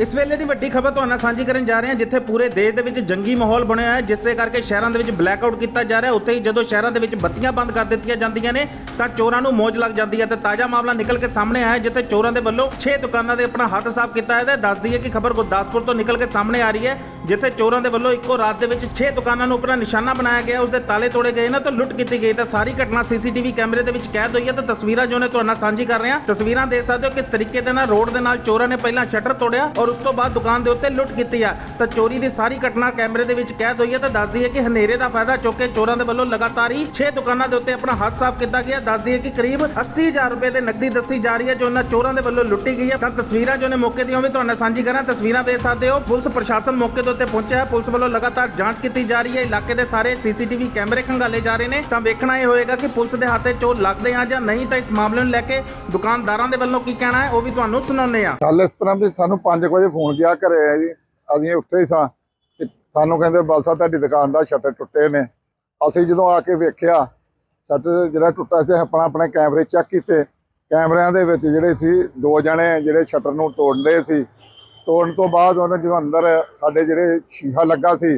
ਇਸ ਵੇਲੇ ਦੀ ਵੱਡੀ ਖਬਰ ਤੁਹਾਨੂੰ ਸਾਂਝੀ ਕਰਨ ਜਾ ਰਹੇ ਹਾਂ, ਜਿੱਥੇ ਪੂਰੇ ਦੇਸ਼ ਦੇ ਵਿੱਚ ਜੰਗੀ ਮਾਹੌਲ ਬਣਿਆ ਹੈ, ਜਿਸ ਕਰਕੇ ਸ਼ਹਿਰਾਂ ਦੇ ਵਿੱਚ ਬਲੈਕਆਊਟ ਕੀਤਾ ਜਾ ਰਿਹਾ ਉੱਥੇ ਹੀ ਜਦੋਂ ਸ਼ਹਿਰਾਂ ਦੇ ਵਿੱਚ ਬੱਤੀਆਂ ਬੰਦ ਕਰ ਦਿੱਤੀਆਂ ਜਾਂਦੀਆਂ ਨੇ, ਤਾਂ ਚੋਰਾਂ ਨੂੰ ਮੌਜ ਲੱਗ ਜਾਂਦੀ ਹੈ ਤੇ ਤਾਜ਼ਾ ਮਾਮਲਾ ਨਿਕਲ ਕੇ ਸਾਹਮਣੇ ਆਇਆ ਜਿੱਥੇ ਚੋਰਾਂ ਦੇ ਵੱਲੋਂ 6 ਦੁਕਾਨਾਂ ਦੇ ਆਪਣਾ ਹੱਥ ਸਾਫ਼ ਕੀਤਾ ਹੈ। ਤੇ ਦੱਸ ਦਈਏ ਕਿ ਖਬਰ ਗੁਰਦਾਸਪੁਰ ਤੋਂ ਨਿਕਲ ਕੇ ਸਾਹਮਣੇ ਆ ਰਹੀ ਹੈ, ਜਿੱਥੇ ਚੋਰਾਂ ਦੇ ਵੱਲੋਂ ਇੱਕੋ ਰਾਤ ਦੇ ਵਿੱਚ 6 ਦੁਕਾਨਾਂ ਨੂੰ ਆਪਣਾ ਨਿਸ਼ਾਨਾ ਬਣਾਇਆ ਗਿਆ ਉਸ ਦੇ ਤਾਲੇ ਤੋੜੇ ਗਏ ਨਾ, ਤਾਂ ਲੁੱਟ ਕੀਤੀ ਗਈ ਤਾਂ ਸਾਰੀ ਘਟਨਾ ਸੀਸੀਟੀਵੀ ਕੈਮਰੇ ਦੇ ਵਿੱਚ ਕੈਦ ਹੋਈ ਹੈ, ਤਾਂ ਤਸਵੀਰਾਂ ਜੋ ਨੇ ਤੁਹਾਡੇ ਨਾਲ ਸਾਂਝੀ ਕਰ ਰਹੇ ਹਾਂ। ਤਸਵੀਰਾਂ ਦੇਖ ਸਕਦੇ ਹੋ ਕਿਸ ਤਰੀਕੇ ਦੇ ਨਾਲ ਰੋਡ ਦੇ ਨਾਲ ਚੋਰਾਂ ਨੇ ਪਹਿਲਾਂ ਸ਼ਟਰ ਤੋੜਿਆ ਔਰ ਉਸ ਤੋਂ ਬਾਅਦ ਦੁਕਾਨ ਦੇ ਉੱਤੇ ਲੁੱਟ ਕੀਤੀ ਆ। ਤਾਂ ਚੋਰੀ ਦੀ ਸਾਰੀ ਘਟਨਾ ਕੈਮਰੇ ਦੇ ਵਿੱਚ ਕੈਦ ਹੋਈ ਹੈ ਤਾਂ ਦੱਸ ਦਈਏ ਕਿ ਹਨੇਰੇ ਦਾ ਫਾਇਦਾ ਚੁੱਕ ਕੇ ਚੋਰਾਂ ਦੇ ਵੱਲੋਂ ਲਗਾਤਾਰ ਹੀ 6 ਦੁਕਾਨਾਂ ਦੇ ਉੱਤੇ ਆਪਣਾ ਹੱਥ ਸਾਫ਼ ਕੀਤਾ ਗਿਆ। ਦੱਸ ਦਈਏ ਕਿ ਕਰੀਬ 80000 ਰੁਪਏ ਦੇ ਨਕਦੀ ਦੱਸੀ ਜਾ ਰਹੀ ਹੈ ਜੋ ਉਹਨਾਂ ਚੋਰਾਂ ਦੇ ਵੱਲੋਂ ਲੁੱਟੀ ਗਈ ਹੈ। ਤਾਂ ਤਸਵੀਰਾਂ ਜੋ ਨੇ ਮੌਕੇ ਦੀਆਂ ਵੀ ਤੁਹਾਨੂੰ ਸਾਂਝੀ ਕਰਾਂ। ਤਸਵੀਰਾਂ ਦੇਖ ਸਕਦੇ ਹੋ, ਪੁਲਿਸ ਪ੍ਰਸ਼ਾਸਨ ਮੌਕੇ ਦੇ ਉੱਤੇ ਪਹੁੰਚਿਆ ਹੈ। ਪੁਲਿਸ ਵੱਲੋਂ ਲਗਾਤਾਰ ਜਾਂਚ ਕੀਤੀ ਜਾ ਰਹੀ ਹੈ। ਇਲਾਕੇ ਦੇ ਸਾਰੇ ਸੀਸੀਟੀਵੀ ਕੈਮਰੇ ਖੰਗਾਲੇ ਜਾ ਰਹੇ ਨੇ। ਤਾਂ ਵੇਖਣਾ ਇਹ ਹੋਏਗਾ ਕਿ ਪੁਲਿਸ ਦੇ ਹੱਥੇ ਚੋਰ ਲੱਗਦੇ ਆ ਜਾਂ ਨਹੀਂ, ਤਾਂ ਇਸ ਮਾਮਲੇ ਨੂੰ ਲੈ ਕੇ ਦੁਕਾਨਦਾਰਾਂ ਦੇ ਵੱਲੋਂ ਕੀ ਕਹਿਣਾ ਹੈ, ਉਹ ਵੀ ਤੁਹਾਨੂੰ ਸੁਣਾਉਂਦੇ ਆ ਕੱਲ ਇਸ ਤਰ੍ਹਾਂ ਵੀ ਸਾਨੂੰ 5 ਵਜੇ ਫੋਨ ਗਿਆ ਘਰੇ ਆ ਜੀ, ਅਸੀਂ ਉੱਠੇ ਹੀ ਸਾਂ, ਤੇ ਸਾਨੂੰ ਕਹਿੰਦੇ ਬਲਸਾ ਤੁਹਾਡੀ ਦੁਕਾਨ ਦਾ ਸ਼ਟਰ ਟੁੱਟੇ ਨੇ। ਅਸੀਂ ਜਦੋਂ ਆ ਕੇ ਵੇਖਿਆ, ਸ਼ਟਰ ਜਿਹੜਾ ਟੁੱਟਾ ਸੀ ਆਪਣਾ ਆਪਣੇ ਕੈਮਰੇ ਚੈੱਕ ਕੀਤੇ। ਕੈਮਰਿਆਂ ਦੇ ਵਿੱਚ ਜਿਹੜੇ ਸੀ, ਦੋ ਜਣੇ ਜਿਹੜੇ ਸ਼ਟਰ ਨੂੰ ਤੋੜ ਲਏ ਸੀ। ਤੋੜਨ ਤੋਂ ਬਾਅਦ ਉਹਨੇ ਜਦੋਂ ਅੰਦਰ ਸਾਡੇ ਜਿਹੜੇ ਸ਼ੀਸ਼ਾ ਲੱਗਾ ਸੀ,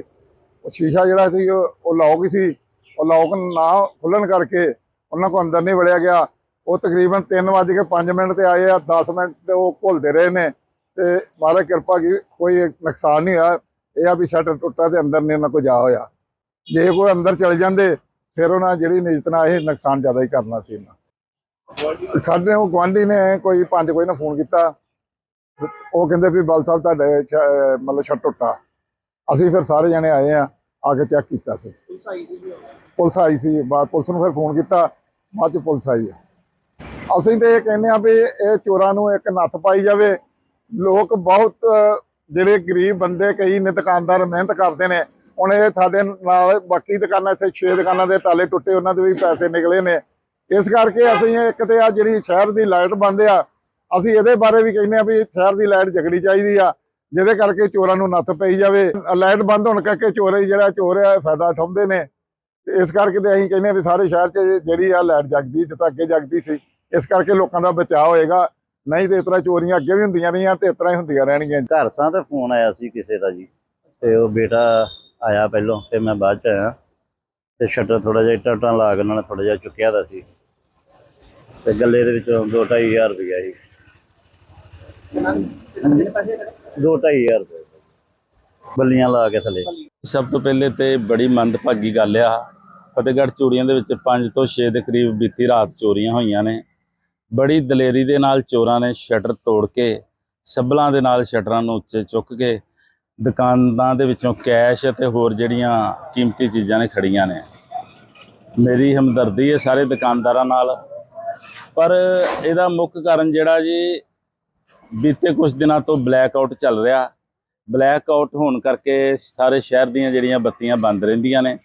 ਉਹ ਸ਼ੀਸ਼ਾ ਜਿਹੜਾ ਸੀ, ਉਹ ਉਹ ਲੌਕ ਸੀ। ਉਹ ਲੌਕ ਨਾ ਖੁੱਲਣ ਕਰਕੇ ਉਹਨਾਂ ਕੋ ਅੰਦਰ ਨਹੀਂ ਵੜਿਆ ਗਿਆ। ਉਹ ਤਕਰੀਬਨ 3:05 ਮਿੰਟ ਤੇ ਆਏ ਆ 10 ਮਿੰਟ ਉਹ ਘੁਲਦੇ ਰਹੇ ਨੇ। ਤੇ ਮਹਾਰਾਜ ਕਿਰਪਾ ਕੀ ਕੋਈ ਨੁਕਸਾਨ ਨਹੀਂ ਹੋਇਆ। ਇਹ ਆ ਵੀ ਸ਼ਟਰ ਟੁੱਟਾ ਤੇ ਅੰਦਰ ਨਹੀਂ ਉਹਨਾਂ ਕੋ ਜਾ ਹੋਇਆ। ਜੇ ਕੋਈ ਅੰਦਰ ਚਲ ਜਾਂਦੇ ਫਿਰ ਉਹਨਾਂ ਜਿਹੜੀ ਨਿਜਤ ਨਾਲ ਇਹ ਨੁਕਸਾਨ ਜ਼ਿਆਦਾ ਹੀ ਕਰਨਾ ਸੀ ਇਹਨਾਂ। ਸਾਡੇ ਉਹ ਗੁਆਂਢੀ ਨੇ ਕੋਈ ਪੰਜ ਕੋਈ ਨੇ ਫੋਨ ਕੀਤਾ। ਉਹ ਕਹਿੰਦੇ ਵੀ ਬਲ ਸਾਹਿਬ ਤੁਹਾਡੇ ਮਤਲਬ ਸ਼ਟਰ ਟੁੱਟਾ। ਅਸੀਂ ਫਿਰ ਸਾਰੇ ਜਣੇ ਆਏ ਆ ਆ ਕੇ ਚੈੱਕ ਕੀਤਾ ਸੀ। ਪੁਲਿਸ ਆਈ ਸੀ ਬਾਅਦ ਪੁਲਿਸ ਨੂੰ ਫਿਰ ਫੋਨ ਕੀਤਾ ਬਾਅਦ ਚ ਪੁਲਿਸ ਆਈ ਅਸੀਂ ਤੇ ਇਹ ਕਹਿੰਦੇ ਆ ਵੀ ਇਹ ਚੋਰਾਂ ਨੂੰ ਇੱਕ ਨੱਥ ਪਾਈ ਜਾਵੇ ਲੋਕ ਬਹੁਤ ਜਿਹੜੇ ਗਰੀਬ ਬੰਦੇ ਕਈ ਨੇ ਦੁਕਾਨਦਾਰ ਮਿਹਨਤ ਕਰਦੇ ਨੇ। ਹੁਣ ਇਹ ਸਾਡੇ ਨਾਲ ਬਾਕੀ ਦੁਕਾਨਾਂ, ਇੱਥੇ 6 ਦੁਕਾਨਾਂ ਦੇ ਤਾਲੇ ਟੁੱਟੇ, ਉਹਨਾਂ ਦੇ ਵੀ ਪੈਸੇ ਨਿਕਲੇ ਨੇ। ਇਸ ਕਰਕੇ ਅਸੀਂ ਇੱਕ ਤੇ ਆ ਜਿਹੜੀ ਸ਼ਹਿਰ ਦੀ ਲਾਈਟ ਬੰਦ ਆ, ਅਸੀਂ ਇਹਦੇ ਬਾਰੇ ਵੀ ਕਹਿੰਦੇ ਆ ਵੀ ਸ਼ਹਿਰ ਦੀ ਲਾਈਟ ਜਗਣੀ ਚਾਹੀਦੀ ਆ, ਜਿਹਦੇ ਕਰਕੇ ਚੋਰਾਂ ਨੂੰ ਨੱਥ ਪਈ ਜਾਵੇ। ਲਾਈਟ ਬੰਦ ਹੋਣ ਕਰਕੇ ਚੋਰ ਜਿਹੜਾ ਚੋਰ ਆ ਫਾਇਦਾ ਉਠਾਉਂਦੇ ਨੇ। ਇਸ ਕਰਕੇ ਤੇ ਅਸੀਂ ਕਹਿੰਦੇ ਆ ਵੀ ਸਾਰੇ ਸ਼ਹਿਰ 'ਚ ਜਿਹੜੀ ਆ ਲਾਈਟ ਜਗਦੀ, ਜਿੱਦਾਂ ਅੱਗੇ ਜਗਦੀ ਸੀ, ਇਸ ਕਰਕੇ ਲੋਕਾਂ ਦਾ ਬਚਾਅ ਹੋਏਗਾ। ਨਹੀਂ ਤੇ ਇਸ ਤਰ੍ਹਾਂ ਚੋਰੀਆਂ ਅੱਗੇ ਵੀ ਹੁੰਦੀਆਂ ਰਹੀਆਂ ਤੇ ਇਸ ਤਰ੍ਹਾਂ ਹੀ ਹੁੰਦੀਆਂ ਰਹਿਣਗੀਆਂ ਘਰ ਸਾਂ ਤੇ ਫੋਨ ਆਇਆ ਸੀ ਕਿਸੇ ਦਾ ਜੀ ਤੇ ਉਹ ਬੇਟਾ ਆਇਆ ਪਹਿਲੋਂ ਤੇ ਮੈਂ ਬਾਅਦ ਚ ਆਇਆ। ਤੇ ਸ਼ਟਰ ਥੋੜਾ ਜਿਹਾ ਇੱਟਾਂ ਉੱਟਾਂ ਲਾ ਕੇ ਉਹਨਾਂ ਨੇ ਥੋੜਾ ਜਿਹਾ ਚੁੱਕਿਆ ਦਾ ਸੀ। ਤੇ ਗੱਲੇ ਦੇ ਵਿੱਚੋਂ 2-2500 ਰੁਪਇਆ ਸੀ 2-2500 ਰੁਪਏ। ਬੱਲੀਆਂ ਲਾ ਕੇ ਥੱਲੇ। ਸਭ ਤੋਂ ਪਹਿਲੇ ਤੇ ਬੜੀ ਮੰਦਭਾਗੀ ਗੱਲ ਆ। ਫਤਿਹਗੜ੍ਹ ਚੋਰੀਆਂ ਦੇ ਵਿੱਚ 5 ਤੋਂ 6 ਦੇ ਕਰੀਬ ਬੀਤੀ ਰਾਤ ਚੋਰੀਆਂ ਹੋਈਆਂ ਨੇ। ਬੜੀ ਦਲੇਰੀ ਦੇ ਨਾਲ ਚੋਰਾਂ ਨੇ ਸ਼ਟਰ ਤੋੜ ਕੇ, ਸੱਬਲਾਂ ਦੇ ਨਾਲ ਸ਼ਟਰਾਂ ਨੂੰ ਉੱਚੇ ਚੁੱਕ ਕੇ, ਦੁਕਾਨਾਂ ਦੇ ਵਿੱਚੋਂ ਕੈਸ਼ ਅਤੇ ਹੋਰ ਜਿਹੜੀਆਂ ਕੀਮਤੀ ਚੀਜ਼ਾਂ ਨੇ ਖੜੀਆਂ ਨੇ। ਮੇਰੀ ਹਮਦਰਦੀ ਹੈ ਸਾਰੇ ਦੁਕਾਨਦਾਰਾਂ ਨਾਲ। ਪਰ ਇਹਦਾ ਮੁੱਖ ਕਾਰਨ ਜਿਹੜਾ ਜੀ, ਬੀਤੇ ਕੁਝ ਦਿਨਾਂ ਤੋਂ ਬਲੈਕ ਆਊਟ ਚੱਲ ਰਿਹਾ। ਬਲੈਕ ਆਊਟ ਹੋਣ ਕਰਕੇ ਸਾਰੇ ਸ਼ਹਿਰ ਦੀਆਂ ਜਿਹੜੀਆਂ ਬੱਤੀਆਂ ਬੰਦ ਰਹਿੰਦੀਆਂ ਨੇ।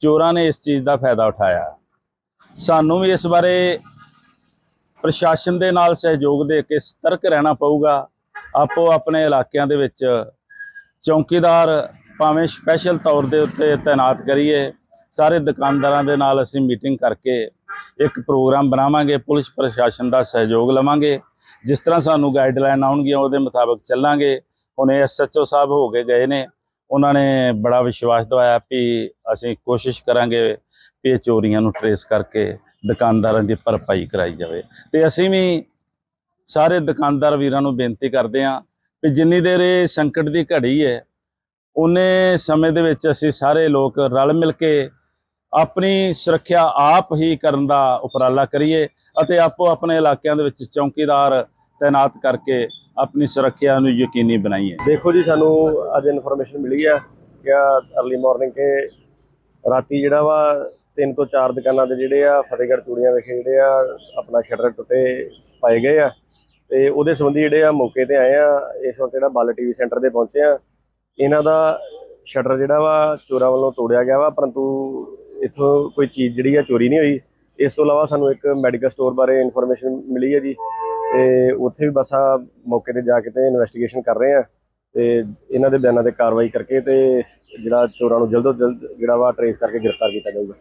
ਚੋਰਾਂ ਨੇ ਇਸ ਚੀਜ਼ ਦਾ ਫਾਇਦਾ ਉਠਾਇਆ। ਸਾਨੂੰ ਵੀ ਇਸ ਬਾਰੇ ਪ੍ਰਸ਼ਾਸਨ ਦੇ ਨਾਲ ਸਹਿਯੋਗ ਦੇ ਕੇ ਸਤਰਕ ਰਹਿਣਾ ਪਊਗਾ। ਆਪੋ ਆਪਣੇ ਇਲਾਕਿਆਂ ਦੇ ਵਿੱਚ ਚੌਕੀਦਾਰ ਭਾਵੇਂ ਸਪੈਸ਼ਲ ਤੌਰ ਦੇ ਉੱਤੇ ਤਾਇਨਾਤ ਕਰੀਏ, ਸਾਰੇ ਦੁਕਾਨਦਾਰਾਂ ਦੇ ਨਾਲ ਅਸੀਂ ਮੀਟਿੰਗ ਕਰਕੇ ਇੱਕ ਪ੍ਰੋਗਰਾਮ ਬਣਾਵਾਂਗੇ, ਪੁਲਿਸ ਪ੍ਰਸ਼ਾਸਨ ਦਾ ਸਹਿਯੋਗ ਲਵਾਂਗੇ। ਜਿਸ ਤਰ੍ਹਾਂ ਸਾਨੂੰ ਗਾਈਡਲਾਈਨ ਆਉਣਗੀਆਂ, ਉਹਦੇ ਮੁਤਾਬਕ ਚੱਲਾਂਗੇ। ਹੁਣ ਐਸਐਚਓ ਸਾਹਿਬ ਹੋ ਕੇ ਗਏ ਨੇ, ਉਹਨਾਂ ਨੇ ਬੜਾ ਵਿਸ਼ਵਾਸ ਦਵਾਇਆ ਵੀ ਅਸੀਂ ਕੋਸ਼ਿਸ਼ ਕਰਾਂਗੇ ਵੀ ਇਹ ਚੋਰੀਆਂ ਨੂੰ ਟਰੇਸ ਕਰਕੇ ਦੁਕਾਨਦਾਰਾਂ ਦੀ ਭਰਪਾਈ ਕਰਾਈ ਜਾਵੇ। ਤੇ ਅਸੀਂ ਵੀ ਸਾਰੇ ਦੁਕਾਨਦਾਰ ਵੀਰਾਂ ਨੂੰ ਬੇਨਤੀ ਕਰਦੇ ਹਾਂ ਵੀ ਜਿੰਨੀ ਦੇਰ ਇਹ ਸੰਕਟ ਦੀ ਘੜੀ ਹੈ, ਉਹਨੇ ਸਮੇਂ ਦੇ ਵਿੱਚ ਅਸੀਂ ਸਾਰੇ ਲੋਕ ਰਲ ਮਿਲ ਕੇ ਆਪਣੀ ਸੁਰੱਖਿਆ ਆਪ ਹੀ ਕਰਨ ਦਾ ਉਪਰਾਲਾ ਕਰੀਏ ਅਤੇ ਆਪੋ ਆਪਣੇ ਇਲਾਕਿਆਂ ਦੇ ਵਿੱਚ ਚੌਕੀਦਾਰ ਤਾਇਨਾਤ ਕਰਕੇ ਆਪਣੀ ਸੁਰੱਖਿਆ ਨੂੰ ਯਕੀਨੀ ਬਣਾਈਏ। ਦੇਖੋ ਜੀ, ਸਾਨੂੰ ਅੱਜ ਇਨਫੋਰਮੇਸ਼ਨ ਮਿਲੀ ਹੈ ਕਿ ਅਰਲੀ ਮਾਰਨਿੰਗ ਕੇ ਰਾਤੀ ਜਿਹੜਾ ਵਾ ਤਿੰਨ ਤੋਂ ਚਾਰ ਦੁਕਾਨਾਂ ਦੇ ਜਿਹੜੇ ਆ, ਫਤਿਹਗੜ੍ਹ ਚੂੜੀਆਂ ਵਿਖੇ ਜਿਹੜੇ ਆ, ਆਪਣਾ ਸ਼ਟਰ ਟੁੱਟੇ ਪਾਏ ਗਏ ਆ। ਤੇ ਉਹਦੇ ਸੰਬੰਧੀ ਜਿਹੜੇ ਆ, ਮੌਕੇ ਤੇ ਆਏ ਆ, ਇਸ ਵਕਤ ਜਿਹੜਾ ਬੱਲ ਟੀਵੀ ਸੈਂਟਰ ਦੇ ਪਹੁੰਚੇ ਆ। ਇਹਨਾਂ ਦਾ ਸ਼ਟਰ ਜਿਹੜਾ ਵਾ, ਚੋਰਾਂ ਵੱਲੋਂ ਤੋੜਿਆ ਗਿਆ ਵਾ, ਪਰੰਤੂ ਇਥੋਂ ਕੋਈ ਚੀਜ਼ ਜਿਹੜੀ ਆ, ਚੋਰੀ ਨਹੀਂ ਹੋਈ। ਇਸ ਤੋਂ ਇਲਾਵਾ ਸਾਨੂੰ ਇੱਕ ਮੈਡੀਕਲ ਸਟੋਰ ਬਾਰੇ ਇਨਫੋਰਮੇਸ਼ਨ ਮਿਲੀ ਹੈ ਜੀ। ਤੇ ਉੱਥੇ ਵੀ ਬਸ ਆ, ਮੌਕੇ ਤੇ ਜਾ ਕੇ ਤੇ ਇਨਵੈਸਟੀਗੇਸ਼ਨ ਕਰ ਰਹੇ ਆ। ਤੇ ਇਹਨਾਂ ਦੇ ਬਿਆਨਾਂ ਤੇ ਕਾਰਵਾਈ ਕਰਕੇ ਤੇ ਜਿਹੜਾ ਚੋਰਾਂ ਨੂੰ ਜਲਦ ਤੋਂ ਜਲਦ ਜਿਹੜਾ ਵਾ, ਟਰੇਸ ਕਰਕੇ ਗ੍ਰਿਫਤਾਰ ਕੀਤਾ ਜਾਊਗਾ।